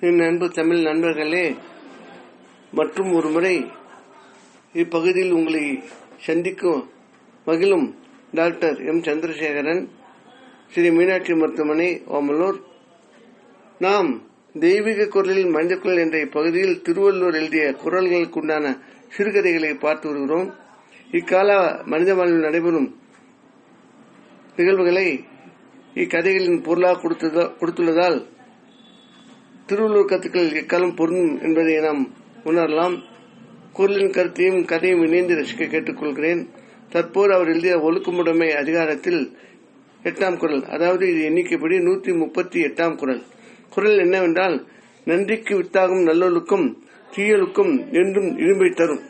என் அன்பு தமிழ் நண்பர்களே மற்றும் ஒரு முறை இப்பகுதியில் உங்களை சந்திக்கும் மகிழும் டாக்டர் எம். சந்திரசேகரன் ஸ்ரீ மீனாட்சி மருத்துவமனை ஓமலூர். நாம் தெய்வீக குரலில் மஞ்சக்குரல் என்ற இப்பகுதியில் திருவள்ளுவர் எழுதிய குரல்களுக்குண்டான சிறுகதைகளை பார்த்து வருகிறோம். இக்கால மனித வாழ்வில் நடைபெறும் நிகழ்வுகளை இக்கதைகளின் பொருளாக கொடுத்துள்ளதால் திருவள்ளுவர் கருத்துக்கள் எக்காலம் பொருந்தும் என்பதை நாம் உணரலாம். குரலின் கருத்தையும் கதையும் இணைந்து ரசிக்க கேட்டுக்கொள்கிறேன். தற்போது அவர் எழுதிய ஒழுக்கமுடைமை அதிகாரத்தில் எட்டாம் குரல் அதாவது இது எண்ணிக்கைப்படி நூத்தி முப்பத்தி எட்டாம் குரல். குரல் என்னவென்றால் நன்றிக்கு வித்தாகும் நல்லொழுக்கும் தீயொழுக்கும் என்றும் இரும்பை தரும்.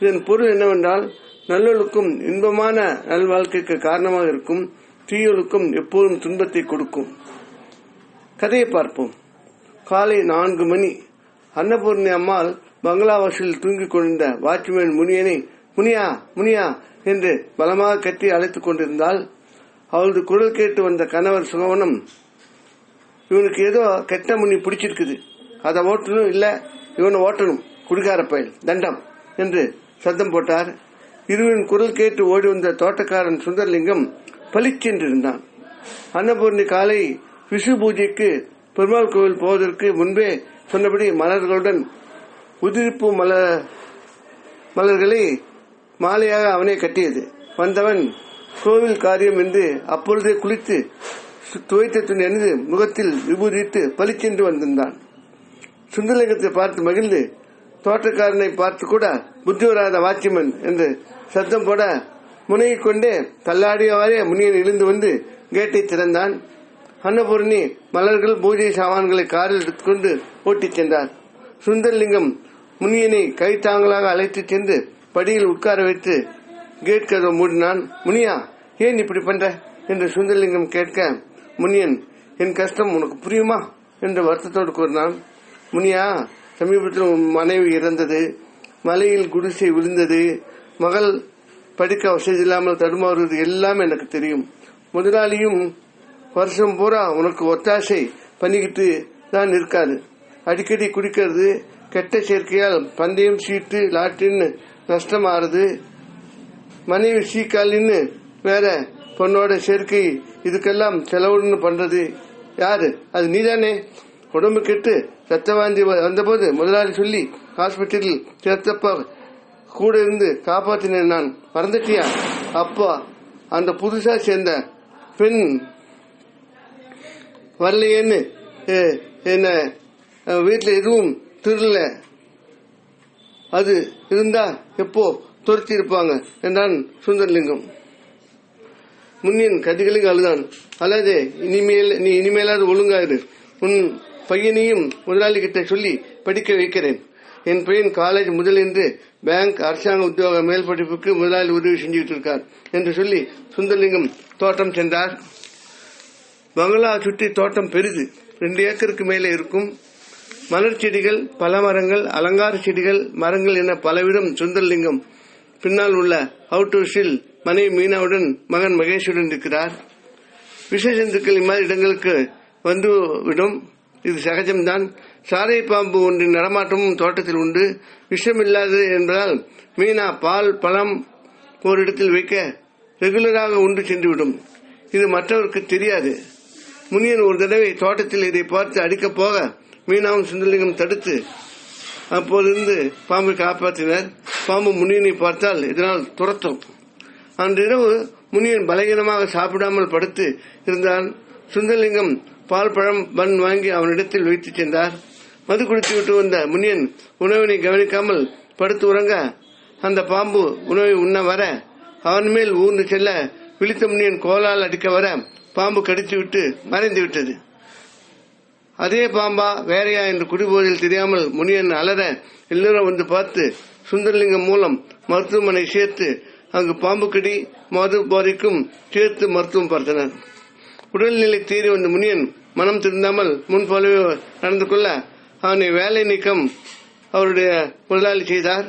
இதன் பொருள் என்னவென்றால் நல்லொழுக்கும் இன்பமான நல்வாழ்க்கைக்கு காரணமாக இருக்கும் தீயொழுக்கும் எப்போதும் துன்பத்தை கொடுக்கும். கதையை பார்ப்போம். காலை நான்கு மணி. அன்னபூர்ணி அம்மாள் பங்களா வாசலில் தூங்கிக் கொண்டிருந்த வாட்ச்மேன் முனியனை முனியா முனியா என்று பலமாக கட்டி அழைத்துக் கொண்டிருந்தால் அவளது குரல் கேட்டு வந்த கணவர் சுகவனம் இவனுக்கு ஏதோ கெட்ட முனி பிடிச்சிருக்குது. அதை ஓட்டணும் இல்ல இவனை ஓட்டணும். குடிகார பயல் தண்டம் என்று சத்தம் போட்டார். இருவரின் குரல் கேட்டு ஓடி வந்த தோட்டக்காரன் சுந்தரலிங்கம் பளிச்சென்றிருந்தான் அன்னபூர்ணி காலை விசு பூஜைக்கு பெருமாள் கோவில் போவதற்கு முன்பே சொன்னபடி மலர்களுடன் உதிர்ப்பு மல மலர்களை மாலையாக அவனே கட்டியது. வந்தவன் கோவில் காரியம் என்று அப்பொழுதே குளித்து துவைத்த துணி அணிந்து முகத்தில் விபூதித்து பளிச்சென்று வந்திருந்தான். சுந்தரலிங்கத்தை பார்த்து மகிழ்ந்து தோட்டக்காரனை பார்த்து கூட புத்தி வராத வாட்சிமன் என்று சத்தம் போட முனைகிக் கொண்டே தள்ளாடியவாறே முனியன் எழுந்து வந்து கேட்டை திறந்தான். அன்னபூரணி மலர்கள் பூஜை சாமான்களை காரில் எடுத்துக்கொண்டு ஓட்டிச் சென்றார். சுந்தரலிங்கம் முனியனை கைத்தாங்களாக அழைத்துச் சென்று படியில் உட்கார வைத்து கேட் கதவை மூடினான். முனியா ஏன் இப்படி பண்ற? என்று சுந்தரலிங்கம் கேட்க முனியன் என் கஷ்டம் உனக்கு புரியுமா? என்று வருத்தத்தோடு கூறினான். முனியா சமீபத்தில் உன் மனைவி இறந்தது. மலையில் குடிசை விழுந்தது. மகள் படிக்க வசதி இல்லாமல் தடுமாறுவது எல்லாம் எனக்கு தெரியும். முதலாளியும் வருஷம் பூரா உனக்கு ஒத்தாசை பண்ணிக்கிட்டு தான் இருக்காரு. அடிக்கடி குடிக்கிறது கெட்ட சேர்க்கையால் பந்தயம் சீட்டு லாட்டின்னு நஷ்டமாறுது. மனைவி சீக்காலின்னு வேற பொண்ணோட சேர்க்கை இதுக்கெல்லாம் செலவுன்னு பண்றது. யாரு? அது நீதானே. உடம்பு கெட்டு ரத்த வாந்தி வந்தபோது முதலாளி சொல்லி ஹாஸ்பிட்டலில் சேர்த்தப்ப கூட இருந்து காப்பாத்தினேன் நான். மறந்துட்டியா? அப்பா அந்த புதுசா சேர்ந்த பெண் வரலையேன்னு. ஏ, என்ன? வீட்டில் எதுவும் திருடல? அது இருந்தா எப்போ துரத்தி இருப்பாங்க என்றான் சுந்தரலிங்கம். முன்னின் கதிகளுக்கு அழுதான். அல்லாதே இனிமேல் நீ இனிமேலாவது ஒழுங்காயிரு. உன் பையனையும் முதலாளி கிட்ட சொல்லி படிக்க வைக்கிறேன். என் பையன் காலேஜ் முதலின்று பேங்க் அரசாங்க உத்தியோக மேல் படிப்புக்கு முதலாளி உதவி செஞ்சுக்கிட்டு இருக்கார் என்று சொல்லி சுந்தரலிங்கம் தோட்டம் சென்றார். பங்களா சுற்றி தோட்டம் பெரிது. ரெண்டு ஏக்கருக்கு மேலே இருக்கும். மலர் செடிகள் பல மரங்கள் அலங்கார செடிகள் மரங்கள் என பலவிதம் சுந்தரலிங்கம் பின்னால் உள்ள அவுட் ஹவுஸில் மனைவி மீனாவுடன் மகன் மகேஷுடன் இருக்கிறார். விஷ ஜந்துக்கள் இம்மாதிரி இடங்களுக்கு வந்துவிடும் இது சகஜம்தான். சாரை பாம்பு ஒன்றின் நடமாட்டமும் தோட்டத்தில் உண்டு. விஷமில்லாதது என்பதால் மீனா பால் பழம் ஓரிடத்தில் வைக்க ரெகுலராக உண்டு சென்றுவிடும். இது மற்றவருக்கு தெரியாது. முனியன் ஒரு தடவை தோட்டத்தில் இதை பார்த்து அடிக்கப் போக மீனாவும் சுந்தரலிங்கம் தடுத்து அப்போதிருந்து பாம்பை காப்பாற்றினர். பாம்பு முனியனை பார்த்தால் இதனால் துரத்தும். அன்றிரவு முனியன் பலகீனமாக சாப்பிடாமல் படுத்து இருந்தான். சுந்தரலிங்கம் பால் பழம் பன் வாங்கி அவனிடத்தில் வைத்துச் சென்றார். மது குடித்து விட்டு வந்த முனியன் உணவினை கவனிக்காமல் படுத்து உறங்க அந்த பாம்பு உணவை உண்ண வர அவன் மேல் ஊர்ந்து செல்ல விழித்த முனியன் கோலால் அடிக்க வர பாம்பு கடித்து விட்டு மறைந்து விட்டது. அதே பாம்பா வேறையா என்று குடிபோதில் தெரியாமல் முனியன் அலற எல்லோரும் வந்து பார்த்து சுந்தரலிங்கம் மூலம் மருத்துவமனை சேர்த்து அங்கு பாம்பு கடி மது போதைக்கும் சேர்த்து மருத்துவம் பார்த்தனர். உடல்நிலை தீரி வந்த முனியன் மனம் திருந்தாமல் முன் போலவே நடந்து கொள்ள அவனை வேலை நீக்கம் அவருடைய முதலாளி செய்தார்.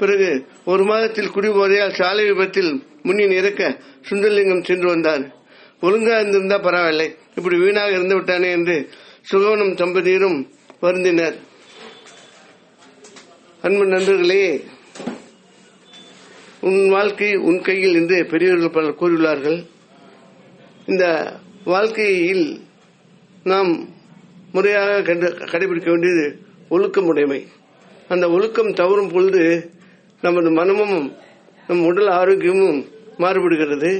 பிறகு ஒரு மாதத்தில் குடிபோதையால் சாலை விபத்தில் முனியன் இறக்க சுந்தரலிங்கம் சென்று வந்தார். ஒழுங்கா இருந்திருந்தா பரவாயில்லை. இப்படி வீணாக இருந்து விட்டானே என்று சுகவனும் தம்பதியரும் வருந்தினர். அன்பு நண்பர்களே உன் வாழ்க்கை உன் கையில் என்று பெரியவர்கள் பலர் கூறியுள்ளார்கள். இந்த வாழ்க்கையில் நாம் முறையாக கண்டு கடைபிடிக்க வேண்டியது ஒழுக்கம் உடைமை அந்த ஒழுக்கம் தவறும் பொழுது நமது மனமும் நம் உடல் ஆரோக்கியமும் மாறுபடுகிறது.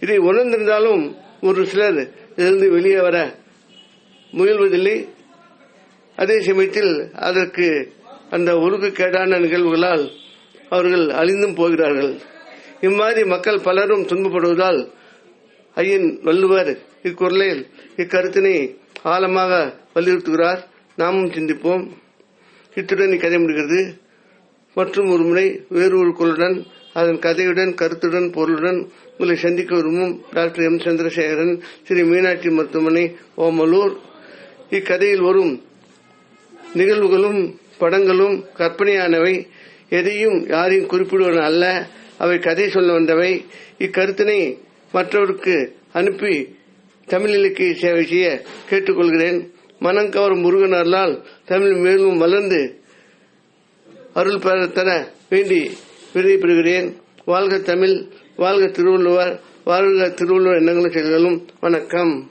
இதை உணர்ந்திருந்தாலும் ஒரு சிலர் இதிலிருந்து வெளியே வர முயல்வதில்லை. அதே சமயத்தில் அதற்கு அந்த ஒழுக்கக்கேடான நிகழ்வுகளால் அவர்கள் அழிந்தும் போகிறார்கள். இம்மாதிரி மக்கள் பலரும் துன்பப்படுவதால் ஐயன் வள்ளுவர் இக்குரலில் இக்கருத்தினை ஆழமாக வலியுறுத்துகிறார். நாமும் சிந்திப்போம். இத்துடன் இக்கதை முடிகிறது. மற்றும் ஒரு முறை வேறு ஒரு குரலுடன் அதன் கதையுடன் கருத்துடன் பொருளுடன் உங்களை சந்திக்க விரும்பும் டாக்டர் எம். சந்திரசேகரன் ஸ்ரீ மீனாட்சி மருத்துவமனை ஓமலூர். இக்கதையில் வரும் நிகழ்வுகளும் படங்களும் கற்பனையானவை. எதையும் யாரையும் குறிப்பிடுவன அல்ல. அவை கதை சொல்ல வந்தவை. இக்கருத்தினை மற்றவருக்கு அனுப்பி தமிழ் இலக்கிய சேவை செய்ய கேட்டுக்கொள்கிறேன். மனம் கவரும் முருகன் அருளால் தமிழ் மேலும் வளர்ந்து அருள் பெற தர வேண்டி விடைபெறுகிறேன் வாழ்க தமிழ் வாழ்க திருவள்ளுவர் வாழ்க திருவள்ளுவர் எண்ணங்களும் செயல்களும். வணக்கம்.